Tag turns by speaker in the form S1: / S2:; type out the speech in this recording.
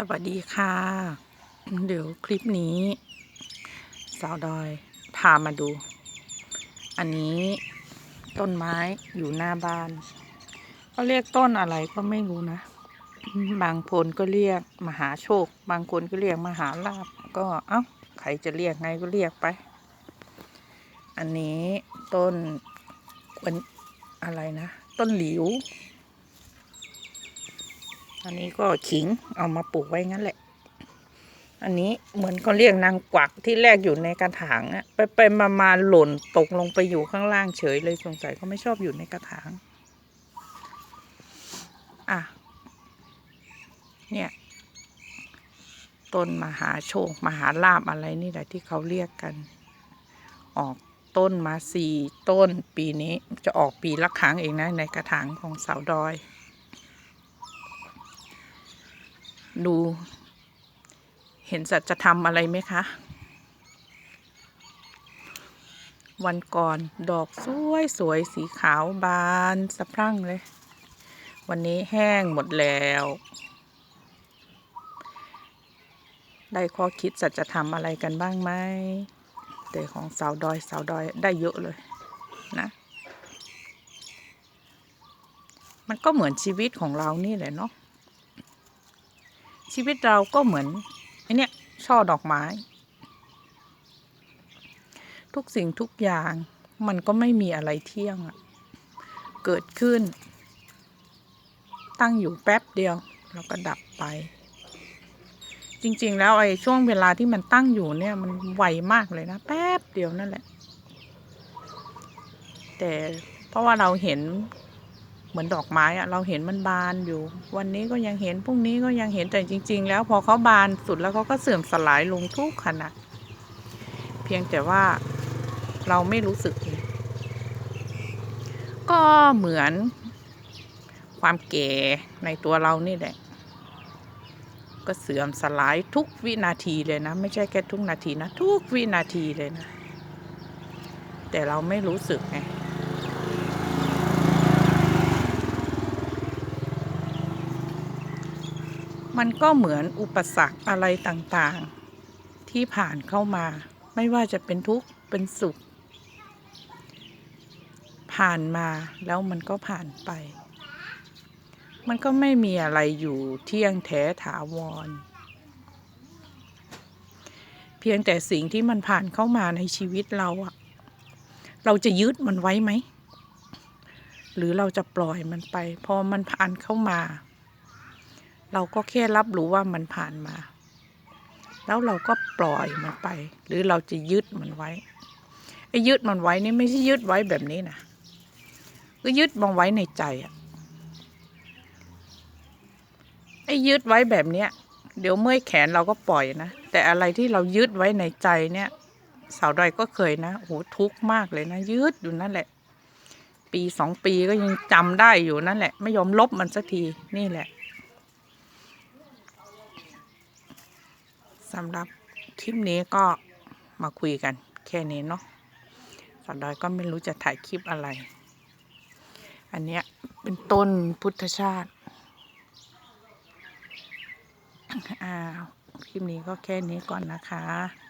S1: สวัสดีค่ะ เดี๋ยวคลิปนี้ สาวดอยพามาดู อันนี้ต้นไม้อยู่หน้าบ้านก็เรียกต้นอะไรก็ไม่รู้นะ บางคนก็เรียกมหาโชค บางคนก็เรียกมหาลาภก็เอ้าใครจะเรียกไงก็เรียกไป อันนี้ต้นวันอะไรนะ ต้นหลิว อันนี้ก็ขิงเอามาปลูกไว้งั้นแหละ อันนี้เหมือนเขาเรียกนางกวักที่แรกอยู่ในกระถางอะไปไปมามาหล่นตกลงไปอยู่ข้างล่างเฉยเลยสงสัยเขาไม่ชอบอยู่ในกระถาง อะ เนี่ยต้นมหาโชค มหาลาบอะไรนี่แหละที่เขาเรียกกัน ออกต้นมาสี่ต้นปีนี้จะออกปีละครั้งเองนะในกระถางของสาวดอย ดู เห็นสัจธรรมอะไรไหมคะ วันก่อนดอกสวยสวยสีขาวบานสะพรั่งเลย วันนี้แห้งหมดแล้ว ได้ข้อคิดสัจธรรมอะไรกันบ้างไหมแต่ของสาวดอยสาวดอยได้เยอะเลยนะมันก็เหมือนชีวิตของเรานี่แหละเนาะ ชีวิตเราก็เหมือนไอเนี้ยช่อดอกไม้ ทุกสิ่งทุกอย่างมันก็ไม่มีอะไรเที่ยงอะเกิดขึ้น ตั้งอยู่แป๊บเดียว แล้วก็ดับไป จริงๆ แล้วไอ้ช่วงเวลาที่มันตั้งอยู่เนี่ย มันไวมากเลยนะ แป๊บเดียวนั่นแหละ แต่เพราะว่าเราเห็น เหมือนดอกไม้อะเราเห็นมันบานอยู่ วันนี้ก็ยังเห็นพรุ่งนี้ก็ยังเห็นแต่จริง ๆ แล้วพอเขาบานสุดแล้วเขาก็เสื่อมสลายลงทุกขณะเพียงแต่ว่าเราไม่รู้สึก ก็เหมือนความแก่ในตัวเรานี่แหละ ก็เสื่อมสลายทุกวินาทีเลยนะ ไม่ใช่แค่ทุกนาทีนะ ทุกวินาทีเลยนะ แต่เราไม่รู้สึกไง มันก็เหมือนอุปสรรคอะไรต่างๆ ที่ผ่านเข้ามา ไม่ว่าจะเป็นทุกข์เป็นสุข ผ่านมาแล้วมันก็ผ่านไป มันก็ไม่มีอะไรอยู่เที่ยงแท้ถาวร เพียงแต่สิ่งที่มันผ่านเข้ามาในชีวิตเราอะเราจะยึดมันไว้ไหม หรือเราจะปล่อยมันไป พอมันผ่านเข้ามา เราก็แค่รับรู้ว่ามันผ่านมา แล้วเราก็ปล่อยมันไป หรือเราจะยึดมันไว้ไอ้ยึดมันไว้นี่ไม่ใช่ยึดไว้แบบนี้นะก็ยึดมันไว้ในใจอะไอ้ยึดไว้แบบเนี้ยเดี๋ยวเมื่อยแขนเราก็ปล่อยนะแต่อะไรที่เรายึดไว้ในใจเนี่ยสาวดอยก็เคยนะโอ้โหทุกข์มากเลยนะยึดอยู่นั่นแหละ ปีสองปีก็ยังจำได้อยู่นั่นแหละ ไม่ยอมลบมันสักทีนี่แหละ สำหรับคลิปนี้ก็มาคุยกัน แค่นี้เนาะสาวดอยก็ไม่รู้จะถ่ายคลิปอะไร อันเนี้ยเป็นต้นพุทธชาติอ้าวคลิปนี้ก็แค่นี้ก่อนนะคะ